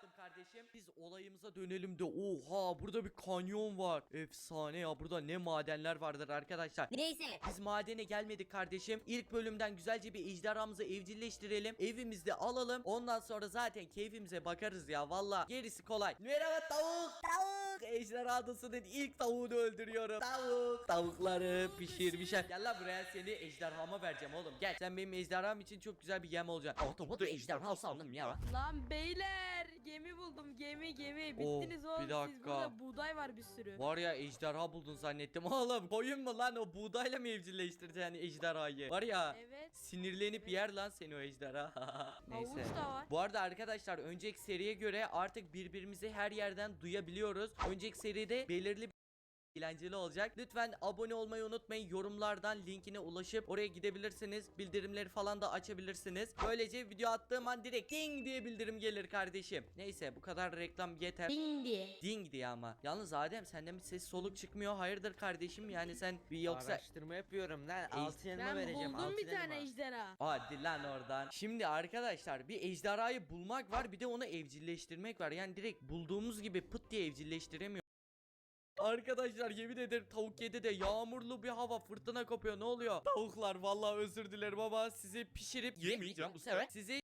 yaptım kardeşim. Biz olayımıza dönelim de oha burada bir kanyon var. Efsane ya burada ne madenler vardır arkadaşlar. Neyse. Biz madene gelmedik kardeşim. İlk bölümden güzelce bir ejderhamızı evcilleştirelim. Evimizde alalım. Ondan sonra zaten keyfimize bakarız ya. Valla gerisi kolay. Merhaba tavuk. Tavuk. Ejderha adasının ilk tavuğunu öldürüyorum. Tavuk. Tavukları pişirmişler. Gel lan buraya seni ejderhama vereceğim oğlum. Gel. Sen benim ejderham için çok güzel bir yem olacaksın. Otomodu ejderha sandım ya. Lan beyler gemi buldum gemi gemi bittiniz oğlum bir siz dakika. burada buğday var bir sürü. Var ya ejderha buldun zannettim. Oğlum koyun mu lan o buğdayla mı evcilleştireceksin yani ejderhayı? Var ya. Evet. Sinirlenip yer lan seni o ejderha. Neyse. Havuç da var. Bu arada arkadaşlar önceki seriye göre artık birbirimizi her yerden duyabiliyoruz. Önceki seride belirli eğlenceli olacak. Lütfen abone olmayı unutmayın. Yorumlardan linkine ulaşıp oraya gidebilirsiniz. Bildirimleri falan da açabilirsiniz. Böylece video attığım an direkt ding diye bildirim gelir kardeşim. Neyse bu kadar reklam yeter. Ding diye. Ding diye ama. Yalnız Adem senden bir ses soluk çıkmıyor. Hayırdır kardeşim? Yani sen bir yoksa Araştırma yapıyorum lan. Altı yanıma Ben vereceğim. buldum bir tane ejderha. Hadi lan oradan. Şimdi arkadaşlar bir ejderhayı bulmak var bir de onu evcilleştirmek var. Yani direkt bulduğumuz gibi pıt diye evcilleştiremiyor. Arkadaşlar yemin ederim tavuk yedi de yağmurlu bir hava fırtına kopuyor ne oluyor? Tavuklar vallahi özür dilerim ama sizi pişirip yemeyeceğim. Sizi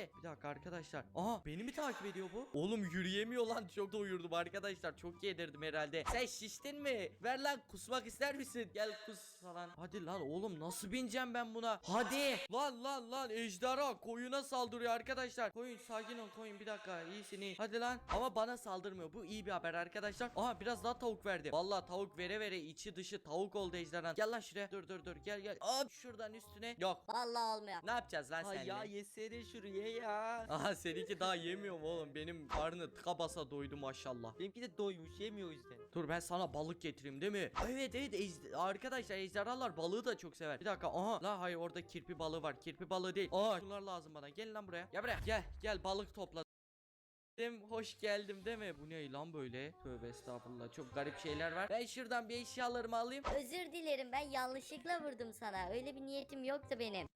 bir dakika arkadaşlar. Aha beni mi takip ediyor bu? Oğlum yürüyemiyor lan. Çok doyurdum arkadaşlar. Çok yedirdim herhalde. Sen şiştin mi? Ver lan kusmak ister misin? Gel kus falan. Hadi lan oğlum nasıl bineceğim ben buna? Hadi. Lan lan lan ejderha koyuna saldırıyor arkadaşlar. Koyun sakin ol koyun bir dakika. İyisin iyi. Hadi lan. Ama bana saldırmıyor. Bu iyi bir haber arkadaşlar. Aha biraz daha tavuk verdi. Vallahi tavuk vere vere içi dışı tavuk oldu ejderha. Gel lan şuraya. Dur dur dur. Gel gel. Hop şuradan üstüne. Yok. Vallahi olmuyor. Ne yapacağız lan seninle? ya yesene şunu ye ya. Aha seninki daha yemiyor mu oğlum? Benim karnı tıka basa doydu maşallah. Benimki de doymuş yemiyor o yüzden. Dur ben sana balık getireyim değil mi? Evet evet ejde- arkadaşlar ejderhalar balığı da çok sever. Bir dakika aha la hayır orada kirpi balığı var. Kirpi balığı değil. Aa şunlar lazım bana. Gel lan buraya. Gel buraya. Gel gel balık topla. Dem hoş geldim değil mi? Bu ne lan böyle? Tövbe estağfurullah. Çok garip şeyler var. Ben şuradan bir eşyalarımı alayım. Özür dilerim ben yanlışlıkla vurdum sana. Öyle bir niyetim yoktu benim.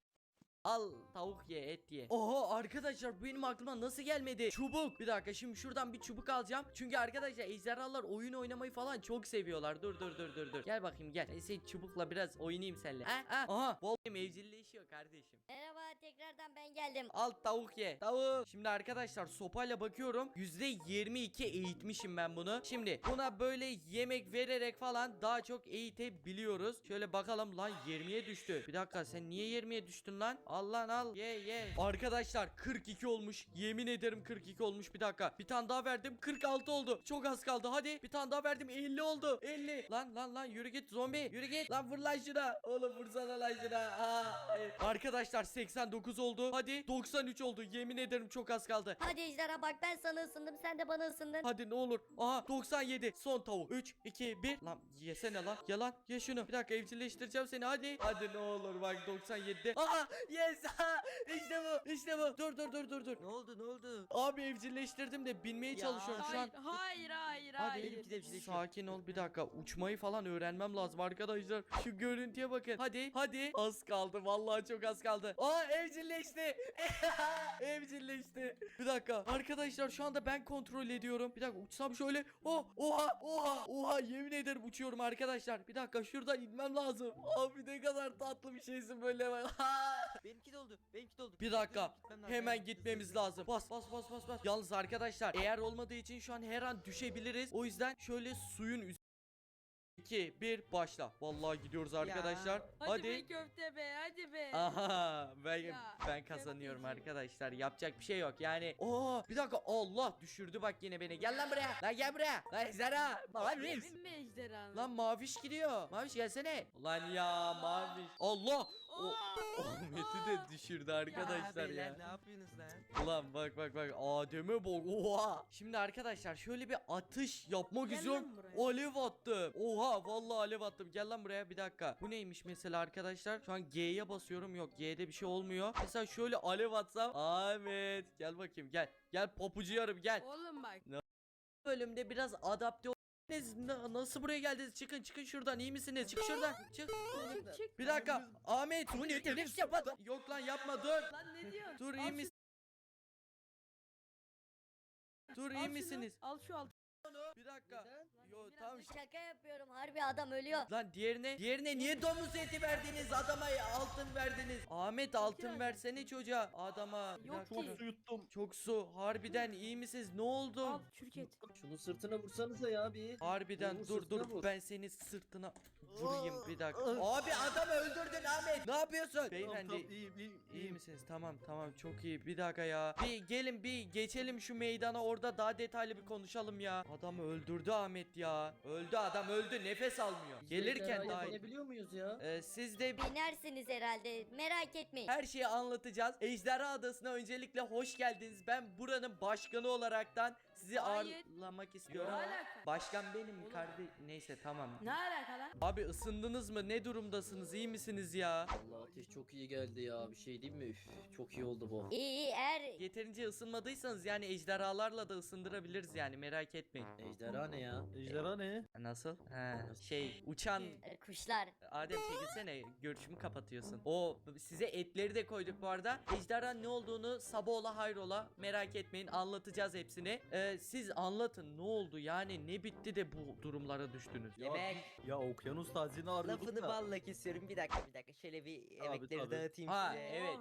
Al tavuk ye et ye. Oha arkadaşlar bu benim aklıma nasıl gelmedi? Çubuk. Bir dakika şimdi şuradan bir çubuk alacağım. Çünkü arkadaşlar ejderhalar oyun oynamayı falan çok seviyorlar. Dur dur dur dur dur. Gel bakayım gel. Senin çubukla biraz oynayayım seninle. Ha, ha. Aha. Vallahi evcilleşiyor kardeşim. Merhaba tekrardan ben geldim. Al tavuk ye. Tavuk. Şimdi arkadaşlar sopayla bakıyorum. %22 eğitmişim ben bunu. Şimdi buna böyle yemek vererek falan daha çok eğitebiliyoruz. Şöyle bakalım lan 20'ye düştü. Bir dakika sen niye 20'ye düştün lan? Al lan al. Ye ye. Arkadaşlar 42 olmuş. Yemin ederim 42 olmuş. Bir dakika. Bir tane daha verdim. 46 oldu. Çok az kaldı. Hadi. Bir tane daha verdim. 50 oldu. 50. Lan lan lan yürü git zombi. Yürü git. Lan vur lan şuna. Oğlum vursana lan şuna. Aa. Arkadaşlar 89 oldu. Hadi 93 oldu. Yemin ederim çok az kaldı. Hadi ejderha bak ben sana ısındım sen de bana ısındın. Hadi ne olur. Aha 97. Son tavuk. 3 2 1. Lan yesene lan. Yalan. Ye şunu. Bir dakika evcilleştireceğim seni. Hadi. Hadi ne olur bak 97. Aa yes. Aha, işte bu. İşte bu. Dur dur dur dur dur. Ne oldu ne oldu? Abi evcilleştirdim de binmeye Ya. çalışıyorum şu an. Hayır hayır hayır Hadi. hayır. Benimki de. Sakin ol bir dakika uçmayı falan öğrenmem lazım arkadaşlar Şu görüntüye bakın hadi hadi Az kaldı vallahi çok az kaldı Aa evcilleşti Evcilleşti Bir dakika arkadaşlar şu anda ben kontrol ediyorum Bir dakika uçsam şöyle Oh oha oha oha yemin ederim uçuyorum arkadaşlar Bir dakika şuradan inmem lazım Abi ne kadar tatlı bir şeysin böyle Benimki de oldu. Benimki de oldu. Bir dakika. Hemen gitmemiz lazım. Bas bas bas bas bas. Yalnız arkadaşlar eğer olmadığı için şu an her an düşebiliriz. O yüzden şöyle suyun üzerine 2 1 başla. Vallahi gidiyoruz arkadaşlar. Hadi, Hadi. be köfte be hadi be. Aha ben Ya, ben kazanıyorum köfteci. arkadaşlar. Yapacak bir şey yok. Yani Oo bir dakika Allah düşürdü bak yine beni. Gel lan buraya. Lan gel buraya. Lan Zara. Benim mi ejderhan? Lan Maviş gidiyor. Maviş gelsene. Lan ya Maviş. Allah. O, Ahmet'i de düşürdü arkadaşlar ya. beyler, ne yapıyorsunuz lan? Ulan bak bak bak Adem'e bak oha! Şimdi arkadaşlar şöyle bir atış yapmak Gel istiyorum. lan buraya. Alev attım. Oha vallahi alev attım. Gel lan buraya bir dakika. Bu neymiş mesela arkadaşlar? Şu an G'ye basıyorum. Yok G'de bir şey olmuyor. Mesela şöyle alev atsam. Ahmet gel bakayım gel. Gel papucu yarım gel. Oğlum bak. Bölümde biraz adapte Ne- na- Nasıl buraya geldiniz? Çıkın çıkın şuradan. İyi misiniz? Çık şuradan. Çık. Çık. Bir dakika. Ahmet Yok lan yapma dur. Lan ne diyorsun? Dur Al iyi misin Dur Al iyi şunu, misiniz? Al şu altı. Bir dakika. Neden? Yo tamam. da- Şaka yapıyorum harbi adam ölüyor. Lan diğerine diğerine niye domuz eti verdiniz adama altın verdiniz Ahmet altın versene çocuğa adama Bir Yok dakika. ki. Çok su yuttum. Çok su harbiden iyi misiniz ne oldu Al şirket. Şunu sırtına vursanıza ya bir. Harbiden dur sırtına dur vur. ben seni sırtına vurayım bir dakika Abi adamı öldürdün Ahmet ne yapıyorsun Tamam, Beyefendi tamam, iyiyim iyiyim. İyi iyiyim. misiniz? Tamam tamam çok iyi. Bir dakika ya. Bir gelin bir geçelim şu meydana orada daha detaylı bir konuşalım ya. Adamı öldürdü Ahmet ya. Öldü adam öldü nefes almıyor. Biz Gelirken daha iyi. binebiliyor muyuz ya? Ee, siz de Binersiniz herhalde merak etmeyin. her şeyi anlatacağız. Ejderha Adası'na öncelikle hoş geldiniz. Ben buranın başkanı olaraktan sizi Hayır. ağırlamak Ne istiyorum. alaka? Başkan benim Oğlum. kardeş. Neyse tamam. Ne alaka lan? Abi ısındınız mı? Ne durumdasınız? İyi misiniz ya? Allah ateş çok iyi geldi ya. Bir şey diyeyim mi? Üf, çok iyi oldu bu. İyi iyi eğer Yeterince ısınmadıysanız yani ejderhalarla da ısındırabiliriz yani merak etmeyin. Ejderha ne ya? Ejderha ne? Nasıl? He, şey uçan e, kuşlar. Adem çekilsene görüşümü kapatıyorsun. O size etleri de koyduk bu arada. Ejderha ne olduğunu sabola hayrola merak etmeyin anlatacağız hepsini. Ee, siz anlatın ne oldu yani ne bitti de bu durumlara düştünüz. Yemek. Ya okyanus tacini arıyorduk Lafını da. balla kesiyorum bir dakika bir dakika şöyle bir Tabii, emekleri tabii. dağıtayım Ha size. evet